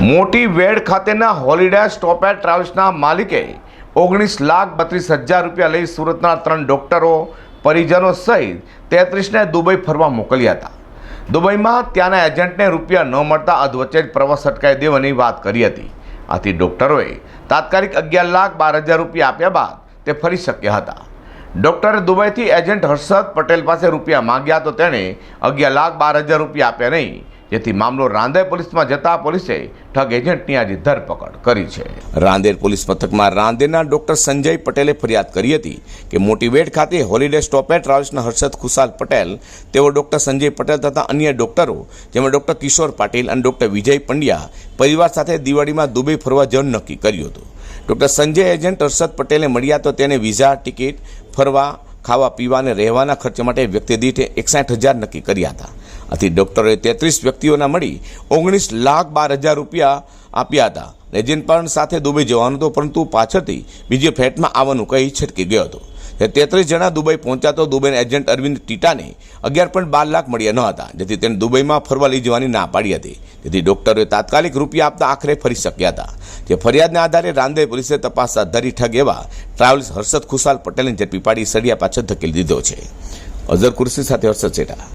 મોટી વેડ ખાતેના holiday stop at ટ્રાવેલ્સના માલિકે ઓગણીસ લાખ બત્રીસ હજાર રૂપિયા લઈ સુરતના ત્રણ ડોક્ટરો, પરિજનો સહિત તેત્રીસને દુબઈ ફરવા મોકલ્યા હતા. દુબઈમાં ત્યાંના એજન્ટને રૂપિયા ન મળતા અધવચ્ચે જ પ્રવાસ અટકાવી દેવાની વાત કરી હતી. આથી ડોક્ટરોએ તાત્કાલિક અગિયાર લાખ બાર હજાર રૂપિયા આપ્યા બાદ તે ફરી શક્યા હતા. ડોક્ટરે દુબઈથી એજન્ટ હર્ષદ પટેલ પાસે રૂપિયા માંગ્યા તો તેણે અગિયાર લાખ બાર હજાર રૂપિયા આપ્યા નહીં. જેથી મામલો રાંદેર પોલીસમાં જતા પોલીસે ઠગ એજન્ટની આજે ધરપકડ કરી છે. રાંદેર પોલીસ મથકમાં રાંદેરના ડોક્ટર સંજય પટેલે ફરિયાદ કરી હતી કે મોટીવેટ ખાતે હોલિડે સ્ટોપ ટ્રાવેલ્સના હર્ષદ ખુશાલ પટેલ, તેઓ ડોક્ટર સંજય પટેલ તથા અન્ય ડોક્ટરો, જેમાં ડોક્ટર કિશોર પાટીલ અને ડોક્ટર વિજય પંડ્યા પરિવાર સાથે દિવાળીમાં દુબઈ ફરવા જવાનું નક્કી કર્યું હતું. ડોક્ટર સંજય એજન્ટ હર્ષદ પટેલે મળ્યા તો તેને વિઝા, ટિકિટ, ફરવા, ખાવા પીવા અને રહેવાના ખર્ચ માટે વ્યક્તિ દીઠ એકસાઠ હજાર નક્કી કર્યા હતા. આથી ડૉક્ટરોએ તેત્રીસ વ્યક્તિઓના મળી ઓગણીસ લાખ બાર હજાર રૂપિયા આપ્યા હતા. રેજિન પણ સાથે દુબઈ જવાનું હતું, પરંતુ પાછળથી બીજી ફ્લેટમાં આવવાનું કહી છટકી ગયો હતો. તે તેત્રીસ જણા દુબઈ પહોંચ્યા તો દુબઈના એજન્ટ અરવિંદ ટીટાને અગિયાર પોઈન્ટ બાર લાખ મળ્યા ન હતા. જેથી તેને દુબઈમાં ફરવા લઈ જવાની ના પાડી હતી. જેથી ડોક્ટરોએ તાત્કાલિક રૂપિયા આપતા આખરે ફરી શક્યા હતા. જે ફરિયાદના આધારે રાંદેર પોલીસે તપાસ હાથ ધરી ઠગ એવા ટ્રાવેલ્સ હર્ષદ ખુશાલ પટેલને ઝડપી પાડી સળિયા પાછળ ધકેલી દીધો છે. અઝર કુર્સી સાથે હર્ષદ સેઠા